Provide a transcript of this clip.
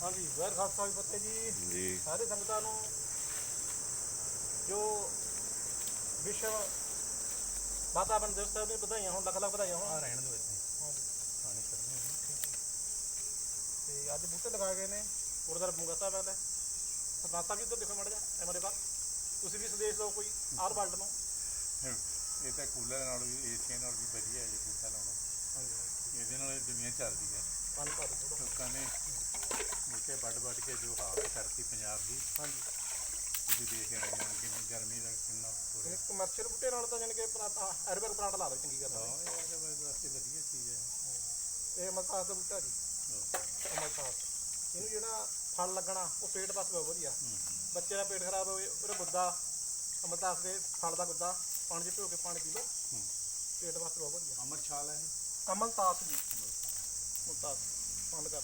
ਹਾਂਜੀ ਵੈਰ ਖਾਲਸਾ ਜੀ ਫਤਿਹ ਜੀ। ਜੀ। ਸਾਰੇ ਸੰਗਤਾਂ ਨੂੰ ਜੋ ਵਿਸ਼ਵ ਵਾਤਾਵਰਣ ਦਿਵਸ ਤੇ ਵਧਾਈਆਂ ਹੋਣ ਲੱਖ ਲੱਖ ਵਧਾਈਆਂ ਹੋਣ। ਰਹਿਣ ਦੋ ਇੱਥੇ। ਹਾਂਜੀ। ਪਾਣੀ ਕੱਢਣਾ ਤੇ ਅੱਜ ਬੂਟੇ ਲਗਾਏ ਗਏ ਨੇ ਗੁਰਦੁਆਰਾ ਬੁੰਗਾ ਸਾਹਿਬ ਵਾਲੇ। ਸਰਦਾਤਾ ਵੀ ਉੱਧਰ ਦੇਖੋ ਮੜ ਜਾ ਐਮਰੇ ਬਾਅਦ ਤੁਸੀਂ ਵੀ ਸੰਦੇਸ਼ ਦਿਓ ਕੋਈ ਆਰ ਵਰਲਡ ਨੂੰ। ਇਹ ਤਾਂ ਕੂਲਰ ਨਾਲ ਵੀ ਏਸੀਆਂ ਨਾਲ ਵੀ ਵਧੀਆ ਹੈ ਜੀ ਬੂਟਾ ਲਾਉਣਾ। ਹਾਂਜੀ। ਇਹਦੇ ਨਾਲ ਦੁਨੀਆ ਚੱਲਦੀ ਹੈ। ਲੋਕਾਂ ਨੇ ਬੂਟੇ ਵੱਢ ਵੱਢ ਕੇ ਜੋ ਹਾਲਤ ਕਰਤੀ ਪੰਜਾਬ ਦੀ ਹਾਂਜੀ। ਤੁਸੀਂ ਦੇਖ ਰਹੇ ਹੋ ਕਿੰਨੀ ਗਰਮੀ ਦਾ ਕਿੰਨਾ ਹੋ ਰਿਹਾ। ਇਹ ਕਮਰਸ਼ੀਅਲ ਬੂਟੇ ਨਾਲ ਤਾਂ ਜਾਨ ਕਿ ਐਰਬਰ ਪਲਾਂਟ ਲਾ ਦਿਓ ਚੰਗੀ ਗੱਲ ਹਾਂ ਹੈ ਇਹ ਇਹਦੇ ਵਾਸਤੇ ਵਧੀਆ ਚੀਜ਼ ਹੈ। ਇਹ ਅਮਲਤਾਸ ਦਾ ਬੂਟਾ ਜੀ। ਅਮਲਤਾਸ ਇਹਨੂੰ ਜਿਹੜਾ ਫਲ ਲੱਗਣਾ ਉਹ ਪੇਟ ਵਾਸਤੇ ਬਹੁਤ ਵਧੀਆ। ਬੱਚੇ ਦਾ ਪੇਟ ਖਰਾਬ ਹੋਵੇ ਉਹਦਾ ਗੁੱਦਾ ਅਮਲਤਾਸ ਦੇ ਫਲ ਦਾ ਗੁੱਦਾ ਪਾਣੀ 'ਚ ਭਿਓ ਕੇ ਪਾਣੀ ਪੀ ਲਓ। ਪੇਟ ਵਾਸਤੇ ਬਹੁਤ ਵਧੀਆ। ਅਮਰ ਛਾਲ ਹੈ ਅਮਲਤਾਸ ਜੀ। ਉਤਾਰ ਬੰਦ ਕਰ।